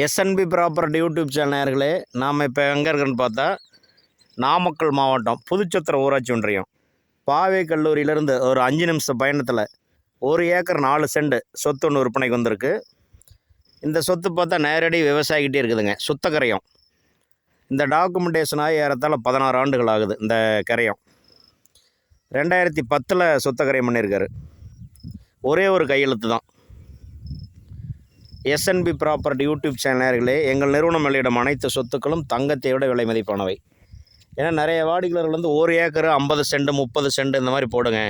SNP property YouTube channel நேர்களே நாம் இப்போ எங்கே இருக்குன்னு பார்த்தா நாமக்கல் மாவட்டம் புதுச்சத்திரம் ஊராட்சி ஒன்றியம். பாவை கல்லூரியிலேருந்து ஒரு அஞ்சு நிமிஷம் பயணத்தில் ஒரு ஏக்கர் நாலு செண்டு சொத்து ஒன்று விற்பனைக்கு வந்திருக்கு. இந்த சொத்து பார்த்தா நேரடி விவசாயிக்கிட்டே இருக்குதுங்க சுத்த கரையம். இந்த டாக்குமெண்டேஷன் ஆகி ஏறத்தாழ பதினாறு ஆண்டுகள் ஆகுது இந்த கரையம். ரெண்டாயிரத்தி பத்தில் சுத்த கரையம் பண்ணியிருக்காரு. ஒரே ஒரு கையெழுத்து தான். எஸ்என்பி ப்ராப்பர்ட்டி யூடியூப் சேனல் எங்கள் நிறுவனம் வெளியிடும் அனைத்து சொத்துக்களும் தங்கத்தை விட விலை மதிப்பானவை. ஏன்னா நிறைய வாடிக்கையாளர்கள் வந்து ஒரு ஏக்கர் ஐம்பது செண்டு முப்பது சென்ட் இந்த மாதிரி போடுங்க.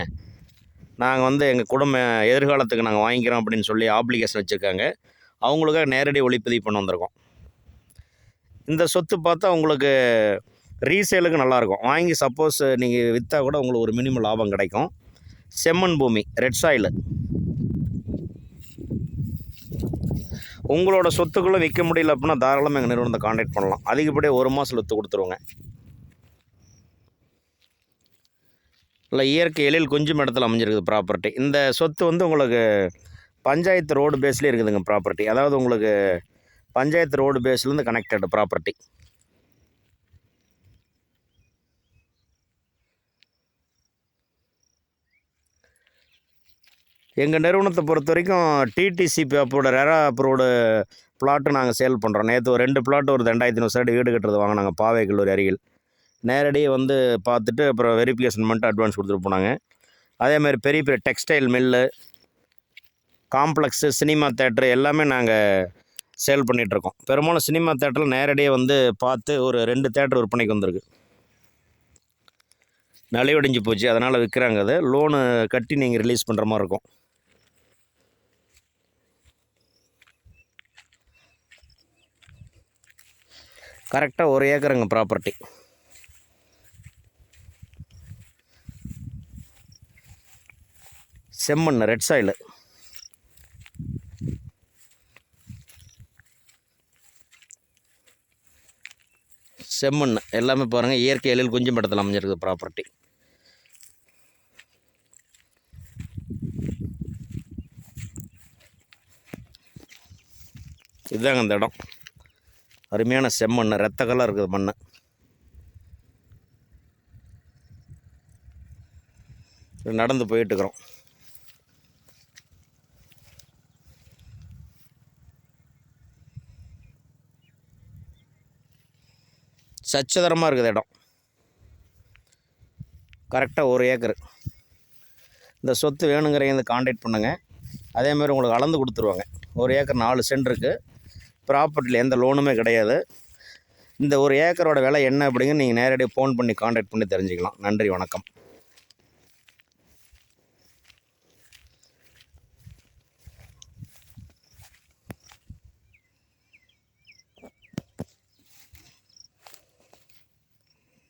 நாங்கள் வந்து எங்கள் குடும்ப எதிர்காலத்துக்கு நாங்கள் வாங்கிக்கிறோம் அப்படின்னு சொல்லி ஆப்ளிகேஷன் வச்சுருக்காங்க. அவங்களுக்காக நேரடி ஒளிப்பதிவு பண்ண வந்திருக்கோம். இந்த சொத்து பார்த்தா உங்களுக்கு ரீசேலுக்கு நல்லாயிருக்கும் வாங்கி சப்போஸ் நீங்கள் விற்றா கூட உங்களுக்கு ஒரு மினிமம் லாபம் கிடைக்கும். செம்மண் பூமி ரெட் சாயில் உங்களோட சொத்துக்குள்ளே விற்க முடியல அப்படின்னா தாராளமாக எங்கள் நிறுவனத்தை காண்டாக்ட் பண்ணலாம். அதிகப்படியாக ஒரு மாதம் விற்று கொடுத்துருவோங்க. இல்லை இயற்கை எழில் கொஞ்சம் இடத்துல அமைஞ்சிருக்குது ப்ராப்பர்ட்டி இந்த சொத்து வந்து உங்களுக்கு பஞ்சாயத்து ரோடு பேஸ்லேயே இருக்குதுங்க ப்ராப்பர்ட்டி அதாவது உங்களுக்கு பஞ்சாயத்து ரோடு பேஸ்லேருந்து கனெக்டட் ப்ராப்பர்ட்டி எங்கள் நிறுவனத்தை பொறுத்த வரைக்கும் டிடிசி பேப்போட ரெரா அப்ரூவ்டு பிளாட்டு நாங்கள் சேல் பண்ணுறோம் நேற்று ஒரு ரெண்டு பிளாட் ஒரு ரெண்டாயிரத்தி நூறு சைடு வீடு கட்டுறது வாங்கினாங்க பாவை கல்லூரி அருகில். நேரடியாக வந்து பார்த்துட்டு அப்புறம் வெரிஃபிகேஷன் பண்ணிட்டு அட்வான்ஸ் கொடுத்துட்டு போனாங்க. அதேமாதிரி பெரிய பெரிய textile mill complex cinema theatre எல்லாமே நாங்கள் சேல் பண்ணிகிட்ருக்கோம் பெரும்பாலும் சினிமா தேட்டரில் நேரடியாக வந்து பார்த்து ஒரு ரெண்டு தேட்டர் விற்பனைக்கு வந்திருக்கு. நலிவடைஞ்சு போச்சு. அதனால் விற்கிறாங்க அது. லோனு கட்டி நீங்கள் ரிலீஸ் பண்ணுற மாதிரி இருக்கும். கரெக்டாக ஒரு ஏக்கருங்க ப்ராப்பர்ட்டி செம்மண் ரெட் சாயிலு செம்மண் எல்லாமே பாருங்கள் இயற்கை எழில் குஞ்சு படத்தில் அமைஞ்சிருக்கு ப்ராப்பர்ட்டி இதுதாங்க அந்த இடம். அருமையான செம்மண் ரத்த கலர் இருக்குது மண் நடந்து போயிட்டுருக்குறோம் சச்சதரமாக இருக்குது இடம். கரெக்டாக ஒரு ஏக்கர். இந்த சொத்து வேணுங்கிறவங்க வந்து காண்டாக்ட் பண்ணுங்கள் அதேமாதிரி உங்களுக்கு அளந்து கொடுத்துருவாங்க. ஒரு ஏக்கர் நாலு சென்ட் இருக்குது ப்ராப்பர்ட்டியில் எந்த லோனுமே கிடையாது. இந்த ஒரு ஏக்கரோட விலை என்ன அப்படிங்க நீங்கள் நேரடியாக ஃபோன் பண்ணி காண்டாக்ட் பண்ணி தெரிஞ்சுக்கலாம். நன்றி வணக்கம்.